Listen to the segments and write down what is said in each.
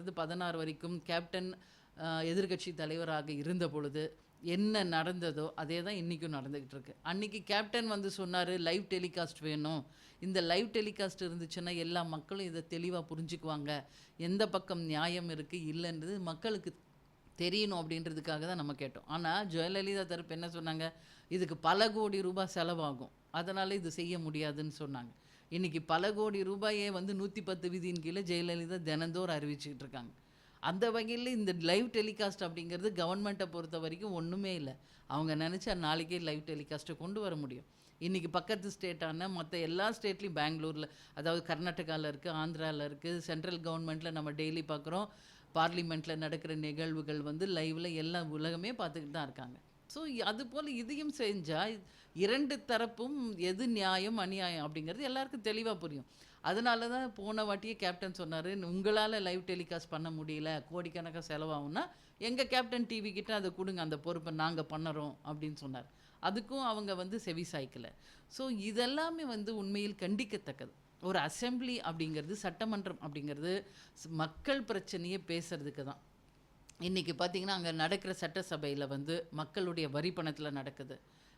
பதினொன்னுலேருந்து பதினாறு வரைக்கும் கேப்டன் எதிர்கட்சி தலைவராக இருந்த பொழுது என்ன நடந்ததோ அதே தான் இன்றைக்கும் நடந்துக்கிட்டு இருக்கு. அன்றைக்கி கேப்டன் வந்து சொன்னார் லைவ் டெலிகாஸ்ட் வேணும். இந்த லைவ் டெலிகாஸ்ட் இருந்துச்சுன்னா எல்லா மக்களும் இதை தெளிவாக புரிஞ்சுக்குவாங்க. எந்த பக்கம் நியாயம் இருக்குது இல்லைன்றது மக்களுக்கு தெரியணும் அப்படின்றதுக்காக தான் நம்ம கேட்டோம். ஆனால் ஜெயலலிதா தரப்பு என்ன சொன்னாங்க? இதுக்கு பல கோடி ரூபாய் செலவாகும். அதனால் இது செய்ய முடியாதுன்னு சொன்னாங்க. இன்றைக்கி பல கோடி ரூபாயே வந்து நூற்றி பத்து விதியின் கீழே ஜெயலலிதா தினந்தோறும் அறிவிச்சுக்கிட்டு இருக்காங்க. அந்த வகையில் இந்த லைவ் டெலிகாஸ்ட் அப்படிங்கிறது கவர்மெண்ட்டை பொறுத்த வரைக்கும் ஒன்றுமே இல்லை. அவங்க நினச்சா நாளைக்கே லைவ் டெலிகாஸ்ட்டை கொண்டு வர முடியும். இன்றைக்கி பக்கத்து ஸ்டேட்டான மற்ற எல்லா ஸ்டேட்லேயும் பெங்களூரில் அதாவது கர்நாடகாவில் இருக்குது ஆந்திராவில் இருக்குது சென்ட்ரல் கவர்மெண்ட்டில் நம்ம டெய்லி பார்க்குறோம். பார்லிமெண்ட்டில் நடக்கிற நிகழ்வுகள் வந்து லைவில் எல்லா உலகமே பார்த்துக்கிட்டு தான் இருக்காங்க. ஸோ அதுபோல் இதையும் செஞ்சால் இரண்டு தரப்பும் எது நியாயம் அநியாயம் அப்படிங்கிறது எல்லாருக்கும் தெளிவாக புரியும். அதனால தான் போன வாட்டியே கேப்டன் சொன்னார் உங்களால் லைவ் டெலிகாஸ்ட் பண்ண முடியல கோடிக்கணக்காக செலவாகும்னா எங்கள் கேப்டன் டிவி கிட்ட அதை கொடுங்க அந்த பொறுப்பை நாங்கள் பண்ணுறோம் அப்படின்னு சொன்னார். அதுக்கும் அவங்க வந்து செவி சாய்க்கலை. ஸோ இதெல்லாமே வந்து உண்மையில் கண்டிக்கத்தக்கது. ஒரு அசெம்பிளி அப்படிங்கிறது சட்டமன்றம் அப்படிங்கிறது ஸ்- மக்கள் பிரச்சனையை பேசுறதுக்கு தான். இன்றைக்கி பார்த்தீங்கன்னா அங்கே நடக்கிற சட்டசபையில் வந்து மக்களுடைய வரி பணத்தில் நடக்குது.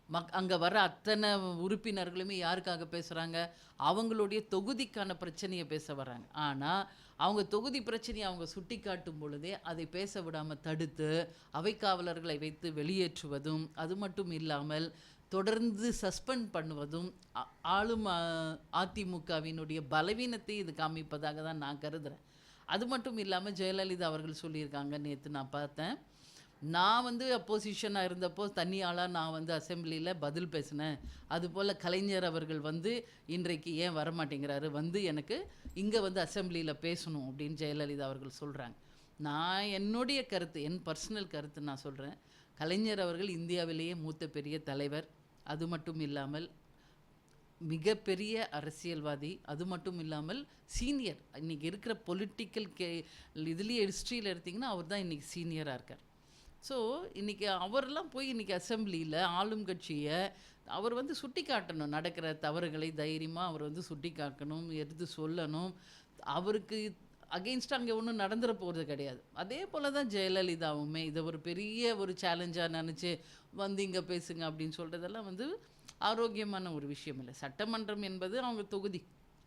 மக் அங்கே வர அத்தனை உறுப்பினர்களுமே யாருக்காக பேசுகிறாங்க அவங்களுடைய தொகுதிக்கான பிரச்சனையை பேச வராங்க ஆனால் அவங்க தொகுதி பிரச்சனையை அவங்க சுட்டி காட்டும் பொழுதே அதை பேச விடாமல் தடுத்து அவைக்காவலர்களை வைத்து வெளியேற்றுவதும் அது மட்டும் இல்லாமல் தொடர்ந்து சஸ்பெண்ட் பண்ணுவதும் ஆளும் அதிமுகவினுடைய பலவீனத்தை இது காமிப்பதாக தான் நான் கருதுகிறேன் அது மட்டும் இல்லாமல் ஜெயலலிதா அவர்கள் சொல்லியிருக்காங்க நேற்று நான் பார்த்தேன். நான் வந்து அப்போசிஷனாக இருந்தப்போ தனியாளாக நான் வந்து அசம்பிளியில் பதில் பேசினேன். அதுபோல் கலைஞர் அவர்கள் வந்து இன்றைக்கு ஏன் வரமாட்டேங்கிறாரு? வந்து எனக்கு இங்கே வந்து அசம்பிளியில் பேசணும் அப்படின்னு ஜெயலலிதா அவர்கள் சொல்கிறாங்க நான் என்னுடைய கருத்து என் பர்சனல் கருத்து நான் சொல்கிறேன் கலைஞர் அவர்கள் இந்தியாவிலேயே மூத்த பெரிய தலைவர். அது மட்டும் இல்லாமல் மிகப்பெரிய அரசியல்வாதி அது மட்டும் இல்லாமல் சீனியர். இன்னைக்கு இருக்கிற பொலிட்டிக்கல் கே இதுலேயே ஹிஸ்ட்ரியில் எடுத்திங்கன்னா அவர் தான் இன்றைக்கி சீனியராக இருக்கார். ஸோ இன்றைக்கி அவரெல்லாம் போய் இன்றைக்கி அசம்பிளியில் ஆளும் கட்சியை அவர் வந்து சுட்டி காட்டணும் நடக்கிற தவறுகளை தைரியமாக அவர் வந்து சுட்டி காட்டணும் எடுத்து சொல்லணும். அவருக்கு அகெயின்ஸ்டாக அங்கே ஒன்றும் நடந்துட போகிறது கிடையாது. அதே போல் தான் ஜெயலலிதாவுமே இதை ஒரு பெரிய ஒரு சேலஞ்சாக நினச்சி வந்து இங்கே பேசுங்க அப்படின்னு சொல்கிறதெல்லாம் வந்து ஆரோக்கியமான ஒரு விஷயம் இல்லை. சட்டமன்றம் என்பது அவங்க தொகுதி.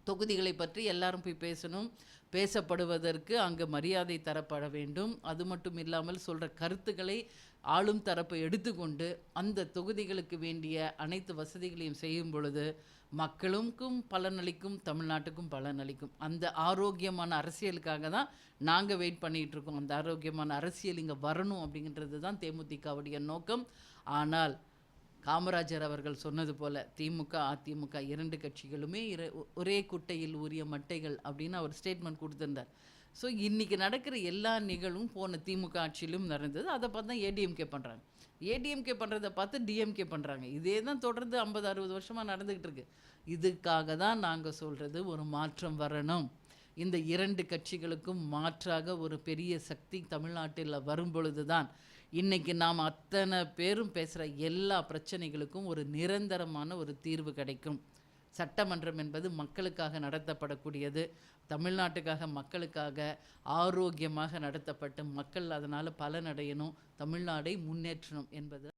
தொகுதிகளை பற்றி எல்லாரும் போய் பேசணும். பேசப்படுவதற்கு அங்கே மரியாதை தரப்பட வேண்டும். அது மட்டும் இல்லாமல் சொல்கிற கருத்துக்களை ஆளும் தரப்பை எடுத்துக்கொண்டு அந்த தொகுதிகளுக்கு வேண்டிய அனைத்து வசதிகளையும் செய்யும் பொழுது மக்களுக்கும் பலனளிக்கும் தமிழ்நாட்டுக்கும் பலனளிக்கும். அந்த ஆரோக்கியமான அரசியலுக்காக தான் நாங்கள் வெயிட் பண்ணிகிட்டு இருக்கோம். அந்த ஆரோக்கியமான அரசியல் இங்கே வரணும் அப்படிங்கிறது தான் தேமுதிகவுடைய நோக்கம். ஆனால் காமராஜர் அவர்கள் சொன்னது போல திமுக அதிமுக இரண்டு கட்சிகளுமே இர- ஒரே குட்டையில் உரிய மட்டைகள் அப்படின்னு அவர் ஸ்டேட்மெண்ட் கொடுத்துருந்தார். ஸோ இன்றைக்கி நடக்கிற எல்லா நிகழ்வும் போன திமுக ஆட்சியிலும் நடந்தது. அதை பார்த்து தான் ஏடிஎம்கே பண்ணுறாங்க ஏடிஎம்கே பண்ணுறதை பார்த்து டிஎம்கே பண்ணுறாங்க இதே தான் தொடர்ந்து ஐம்பது அறுபது வருஷமாக நடந்துக்கிட்டு இருக்கு. இதுக்காக தான் நாங்கள் சொல்கிறது ஒரு மாற்றம் வரணும். இந்த இரண்டு கட்சிகளுக்கும் மாற்றாக ஒரு பெரிய சக்தி தமிழ்நாட்டில் வரும் பொழுது தான் இன்றைக்கி நாம் அத்தனை பேரும் பேசுகிற எல்லா பிரச்சனைகளுக்கும் ஒரு நிரந்தரமான ஒரு தீர்வு கிடைக்கும். சட்டமன்றம் என்பது மக்களுக்காக நடத்தப்படக்கூடியது. தமிழ்நாட்டுக்காக மக்களுக்காக ஆரோக்கியமாக நடத்தப்பட்டு மக்கள் அதனால் பலனடையணும். தமிழ்நாடை முன்னேற்றணும் என்பது